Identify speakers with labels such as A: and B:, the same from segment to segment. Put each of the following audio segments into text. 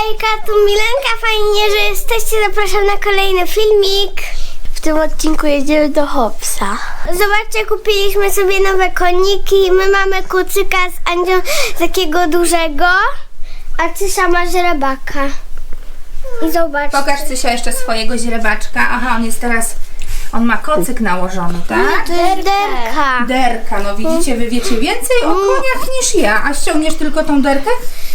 A: Hejka, tu Milenka, fajnie, że jesteście, zapraszam na kolejny filmik. W tym odcinku jedziemy do Hopsa. Zobaczcie, kupiliśmy sobie nowe koniki. My mamy kucyka z Andzią takiego dużego, a Cysia ma żrebaka. I zobaczcie.
B: Pokaż Cysia jeszcze swojego źrebaczka. Aha, on jest teraz, on ma kocyk nałożony, tak?
A: Derka.
B: Derka, no widzicie, wy wiecie więcej o koniach niż ja. A ściągniesz tylko tą derkę?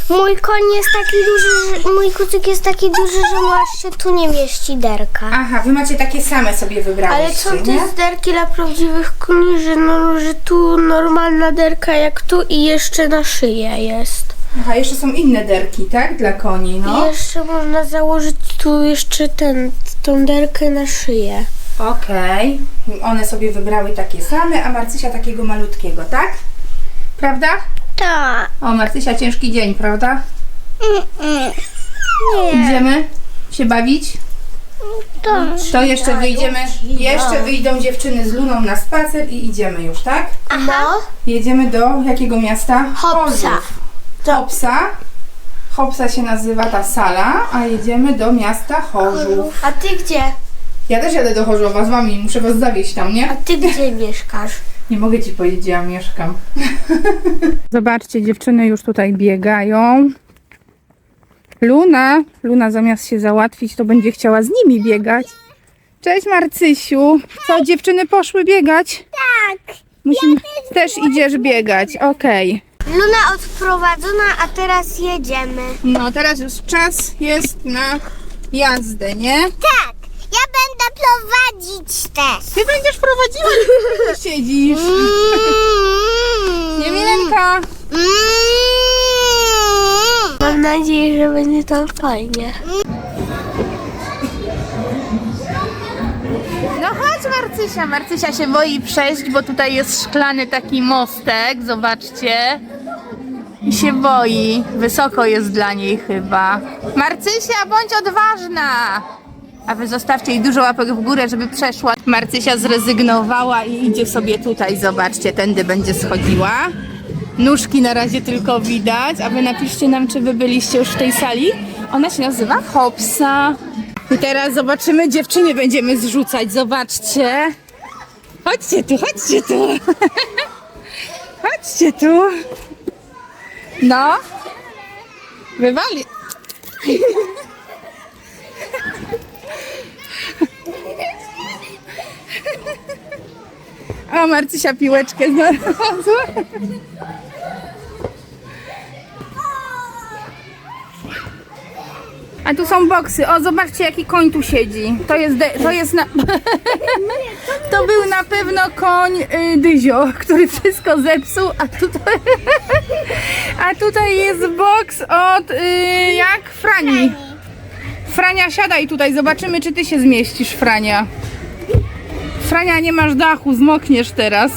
A: Mój koń jest taki duży, że, mój kucyk jest taki duży, że mu aż się tu nie mieści derka.
B: Aha, wy macie takie same sobie wybraliście,
C: Ale są
B: nie?
C: te derki dla prawdziwych koni, że, no, że tu normalna derka jak tu i jeszcze na szyję jest.
B: Aha, jeszcze są inne derki, tak? Dla koni,
C: I
B: no.
C: jeszcze można założyć tu jeszcze ten, tą derkę na szyję.
B: Okej. One sobie wybrały takie same, a Marcysia takiego malutkiego, tak? Prawda?
A: Tak.
B: O, Marcysia, ciężki dzień, prawda?
A: Nie.
B: Idziemy się bawić?
A: Tak.
B: To jeszcze wyjdziemy, jeszcze wyjdą dziewczyny z Luną na spacer i idziemy już, tak?
A: No.
B: Jedziemy do jakiego miasta?
A: Hopsa.
B: Chorzów. Hopsa. Hopsa się nazywa ta sala, a jedziemy do miasta Chorzów.
C: A ty gdzie?
B: Ja też jadę do Chorzowa z wami, muszę was zawieźć tam, nie?
C: A ty gdzie mieszkasz?
B: Nie mogę ci powiedzieć, gdzie ja mieszkam. Zobaczcie, dziewczyny już tutaj biegają. Luna, Luna zamiast się załatwić, to będzie chciała z nimi biegać. Cześć Marcysiu. Co, dziewczyny poszły biegać?
A: Tak.
B: Musimy... Też idziesz biegać, okej.
A: Luna odprowadzona, a teraz jedziemy.
B: No, teraz już czas jest na jazdę, nie?
A: Tak. Ja będę prowadzić też.
B: Ty będziesz prowadziła, ty siedzisz. Nie, Milenka?
C: Mam nadzieję, że będzie tam fajnie.
B: No chodź Marcysia, Marcysia się boi przejść, bo tutaj jest szklany taki mostek, zobaczcie. I się boi, wysoko jest dla niej chyba. Marcysia, bądź odważna! A wy zostawcie jej dużo łapek w górę, żeby przeszła. Marcysia zrezygnowała i idzie sobie tutaj, zobaczcie, tędy będzie schodziła. Nóżki na razie tylko widać, a wy napiszcie nam, czy wy byliście już w tej sali. Ona się nazywa Hopsa. I teraz zobaczymy, dziewczyny będziemy zrzucać, zobaczcie. Chodźcie tu, chodźcie tu. Chodźcie tu. No. Wywali. O, Marcysia piłeczkę znalazła. A tu są boksy. O, zobaczcie jaki koń tu siedzi. To jest, de- to jest na... to był na pewno koń y, Dyzio, który wszystko zepsuł, a tutaj... a tutaj jest boks od y, jak? Frani. Frania, siadaj tutaj, zobaczymy czy ty się zmieścisz, Frania. Frania, nie masz dachu, zmokniesz teraz.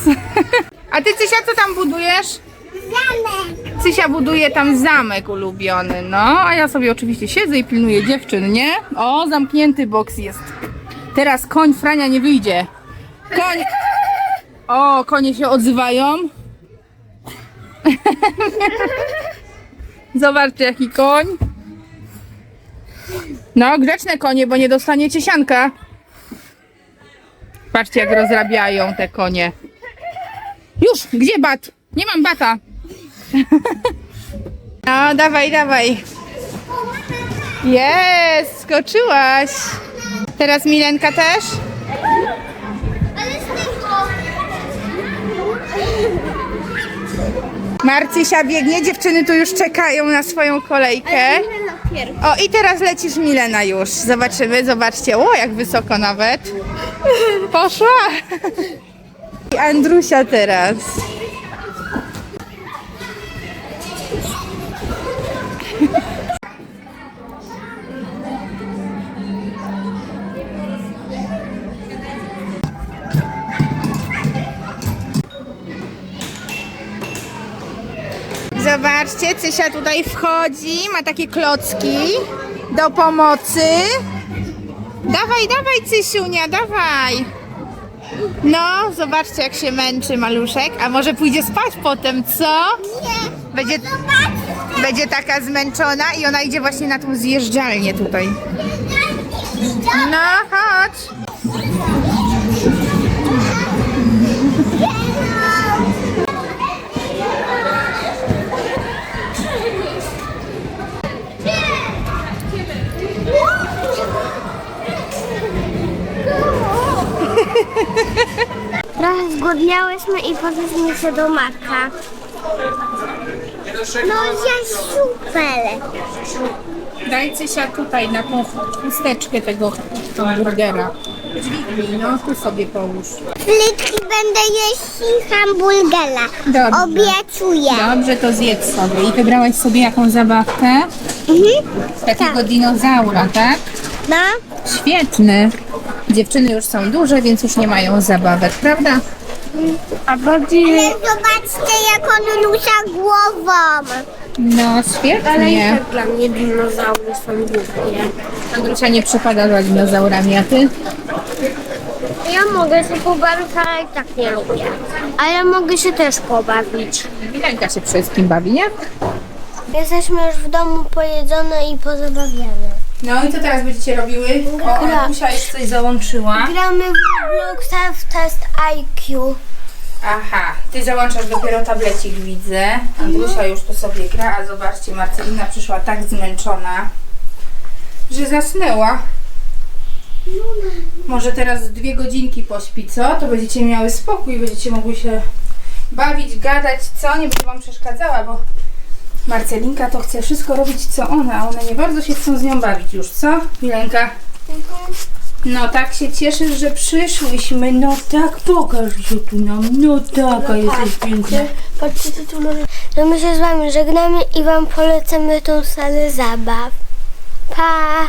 B: a ty, Cysia, co tam budujesz?
A: Zamek.
B: Cysia buduje tam zamek ulubiony, no, a ja sobie oczywiście siedzę i pilnuję dziewczyn, nie? O, zamknięty boks jest. Teraz koń Frania nie wyjdzie. Koń! O, konie się odzywają. Zobaczcie, jaki koń. No, grzeczne konie, bo nie dostaniecie sianka. Patrzcie, jak rozrabiają te konie. Już, gdzie bat? Nie mam bata. No, dawaj, dawaj. Jest, skoczyłaś. Teraz Milenka też? Marcysia biegnie, dziewczyny tu już czekają na swoją kolejkę. O, i teraz lecisz Milena już. Zobaczymy, zobaczcie. O, jak wysoko nawet. Poszła. I Andrusia teraz. Zobaczcie, Cysia tutaj wchodzi, ma takie klocki do pomocy. Dawaj, dawaj, Cysiunia, dawaj. No, zobaczcie jak się męczy maluszek. A może pójdzie spać potem, co?
A: Nie.
B: Będzie... Będzie taka zmęczona i ona idzie właśnie na tą zjeżdżalnię tutaj. No, chodź.
A: Trochę zgłodniałyśmy i poszliśmy się do maka. No jest super.
B: Daj Cysia tutaj na tą chusteczkę tego hamburgera. Dźwignij, no tu sobie połóż.
A: Flytki będę jeść hamburgera.
B: Dobrze.
A: Obiecuję.
B: Dobrze, to zjedz sobie. I wybrałaś sobie jaką zabawkę?
A: Mhm.
B: Takiego dinozaura, tak?
A: No.
B: Świetny. Dziewczyny już są duże, więc już nie mają zabawek, prawda?
C: A bardziej...
A: Ale zobaczcie jak on rusza głową.
B: No,
C: Ale i
B: świetnie.
C: tak dla mnie dinozaury są głupie.
B: Andrusia nie przypada za dinozaurami, a ty?
C: Ja mogę się pobawić, ale i tak nie lubię. Ale mogę się też pobawić.
B: Milenka się wszystkim bawi, nie?
A: Jesteśmy już w domu pojedzone i pozabawiane.
B: No i co teraz będziecie robiły? O,
A: Gra.
B: Andrusia już coś załączyła.
A: Gramy w Robloxa w test IQ.
B: Aha, ty załączasz dopiero tablecik, widzę. Andrusia już tu sobie gra, a zobaczcie, Marcelina przyszła tak zmęczona, że zasnęła. Może teraz dwie godzinki pośpi, co? To będziecie miały spokój, będziecie mogły się bawić, gadać, co? Nie będę wam przeszkadzała, bo Marcelinka to chce wszystko robić, co ona, a one nie bardzo się chcą z nią bawić już, co? Milenka? No tak się cieszysz, że przyszłyśmy. No tak, pokaż się tu nam. No tak, a jesteś piękna.
A: Patrzcie, co tu mamy. No my się z wami żegnamy i wam polecamy tą salę zabaw. Pa!